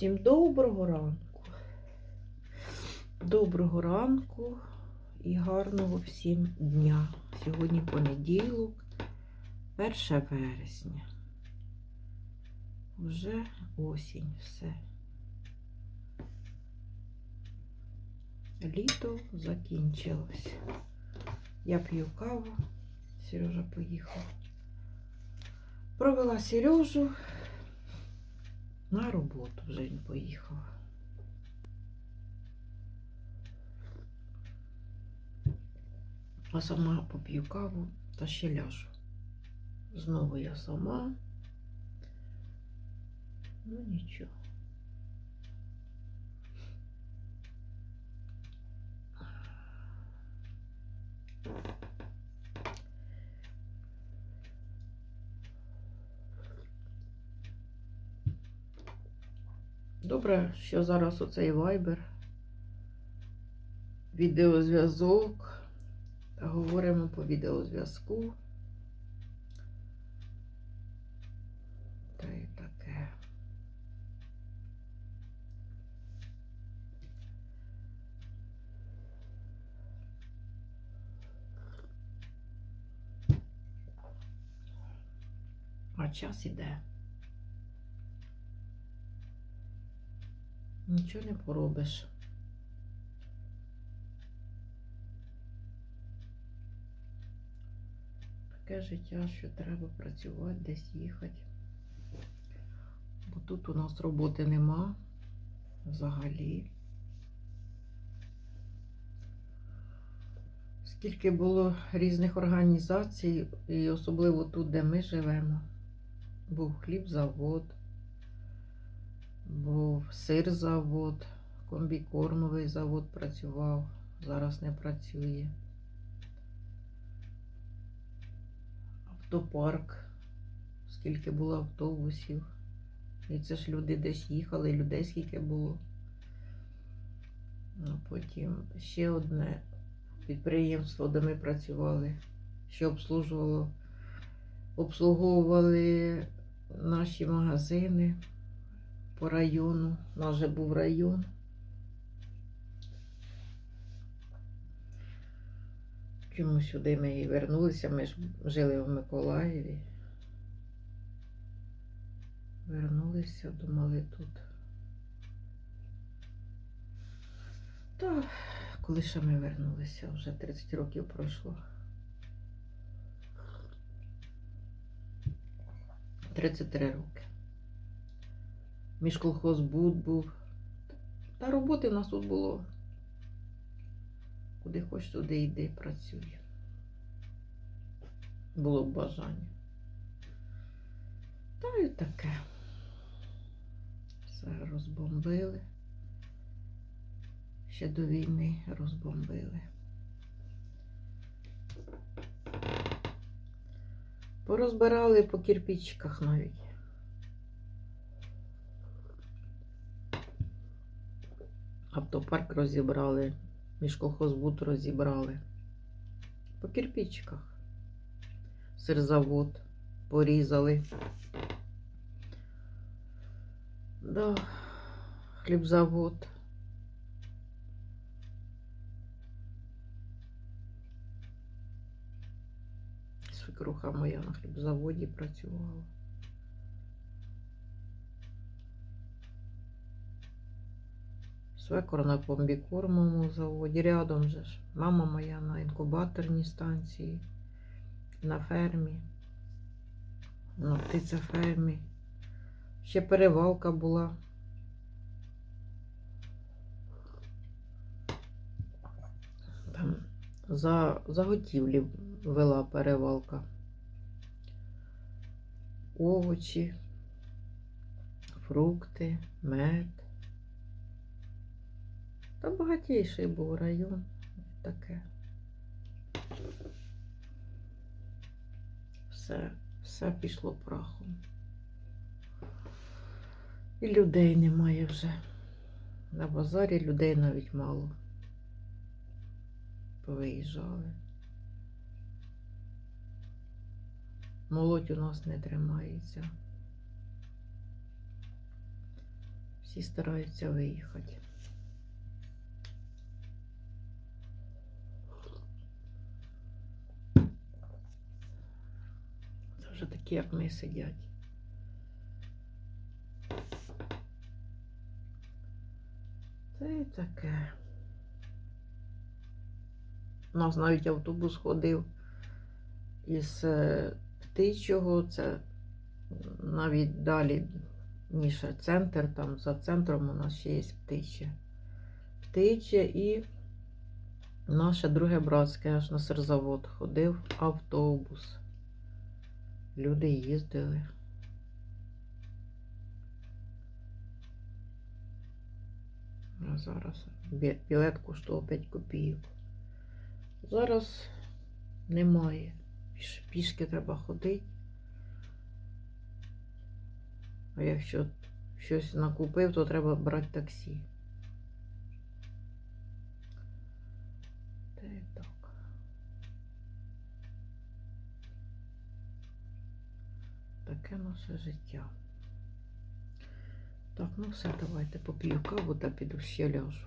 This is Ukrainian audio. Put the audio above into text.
Всім доброго ранку. Доброго ранку і гарного всім дня. Сьогодні понеділок, 1 вересня. Вже осінь все. Літо закінчилось. Я п'ю каву. Сережа поїхав. Провела Сережу. На роботу вже він поїхав. А сама поп'ю каву та ще ляжу. Знову я сама. Ну нічого. Добре, що зараз оцей вайбер, відеозв'язок. Говоримо по відеозв'язку. Та й таке. А час іде. Нічого не поробиш. Таке життя, що треба працювати, десь їхати. Бо тут у нас роботи нема взагалі. Скільки було різних організацій, і особливо тут, де ми живемо, був хлібзавод, був сирзавод, комбікормовий завод працював, зараз не працює. Автопарк, скільки було автобусів. І це ж люди десь їхали, людей скільки було. А потім ще одне підприємство, де ми працювали, що обслужувало, обслуговували наші магазини по району. У нас же був район. Чому сюди ми і вернулися? Ми ж жили в Миколаєві. Вернулися, думали тут. Та коли ще ми вернулися, вже 30 років пройшло. 33 роки. Міжколхозбуд був. Та роботи в нас тут було. Куди хоч, туди йди, працюй. Було б бажання. Та й таке. Все розбомбили. Ще до війни розбомбили. Порозбирали по кирпичиках навіть. Автопарк розібрали, міжколхозбуд розібрали. По кирпичиках. Сирзавод порізали. Да, хлібзавод. Свекруха моя на хлібзаводі працювала. Свекор на комбікормовому заводі. Рядом же ж. Мама моя на інкубаторній станції, на фермі, на птицефермі. Ще перевалка була. Там за заготівлі вела перевалка. Овочі, фрукти, мед. Та багатіший був район таке. Все, все пішло прахом. І людей немає вже. На базарі людей навіть мало. Повиїжджали. Молодь у нас не тримається. Всі стараються виїхати. Такі, як ми сидять. Це і таке. У нас навіть автобус ходив із е, птичого, це навіть далі, ніж центр, там за центром у нас ще є птиче. Птиче і наше друге братське аж на сирзавод ходив автобус. Люди їздили. А зараз білет коштував 5 копійок. Зараз немає. Пішки треба ходити. А якщо щось накупив, то треба брати таксі. Таке життя. Так, ну все, давайте поп'ю каву та піду ще ляжу.